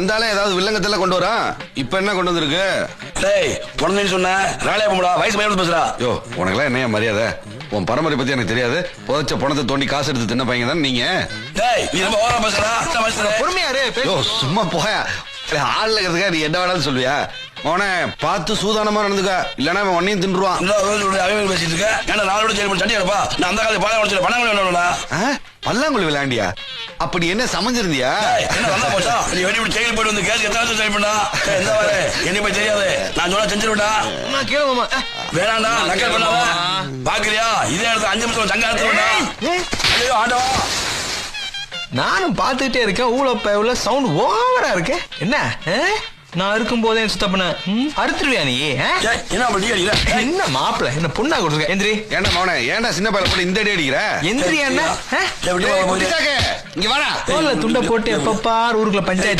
வந்தாலே ஏதாவது வில்லங்கத்துல கொண்டு வரான் இப்ப என்ன கொண்டு வந்திருக்கு? டேய் உடனே சொன்ன ராளையா போடா வயசு பையன் பேசுறா. யோ உனக்கெல்லாம் என்னையா மரியாதை? உன் பரம்பரை பத்தி எனக்கு தெரியாது. புதைச்ச பணத்தை தோண்டி காசு எடுத்து தின்ன பையன் தான் நீங்க? டேய் நீ ரொம்ப ஓவரா பேசுறா என்ன பொறுமையாரு யோ சும்மா போயா. ஆள்ல இருக்கிறதுக்கா நீ என்ன வேணாலும் சொல்லுவியா? அவனை பார்த்து சூதானமா நடந்துக்க. இல்லன்னா அவன் ஒன்னையும் தின்றுவான் பேசிட்டு இருக்க. ஏன்னா நாளோட சரி பண்ணி சண்டி எடுப்பா நான் அந்த காலத்துல பாடம் உடச்சு பணம்? பல்லாங்குழி விளையாண்டியா? அப்படி என்ன சமைஞ்சிருந்தியா? என்ன நல்லா போச்சா நீ போயிட்டு வந்து கேஸ் எத்தனை சரி பண்ணா எந்த வர என்னை போய் தெரியாது நான் சொன்னா செஞ்சிருவிடா நான் கேளுங்கம்மா. வேணாண்டா நக்கல் பாக்குறியா? இதே இடத்துல அஞ்சு நிமிஷம் ஐயோ ஆண்டவா. நானும் பார்த்துக்கிட்டே இருக்கேன். ஊழ பயவுல சவுண்ட் ஓவரா இருக்கு. என்ன? நான் இருக்கும் போதே சுத்த பண்ண அறுத்துருவியா நீ? என்ன அடிக்கிற? என்ன மாப்பிள? என்ன பொண்ணா கொடுத்துருக்க? எந்திரி. ஏன்டா மவனே ஏன்டா சின்ன பையல போட்டு இந்த அடி அடிக்கிற? எந்திரி என்ன. இங்க வாடா. தோல்ல துண்டை போட்டு எப்ப பார் ஊருக்குள்ள பஞ்சாயத்து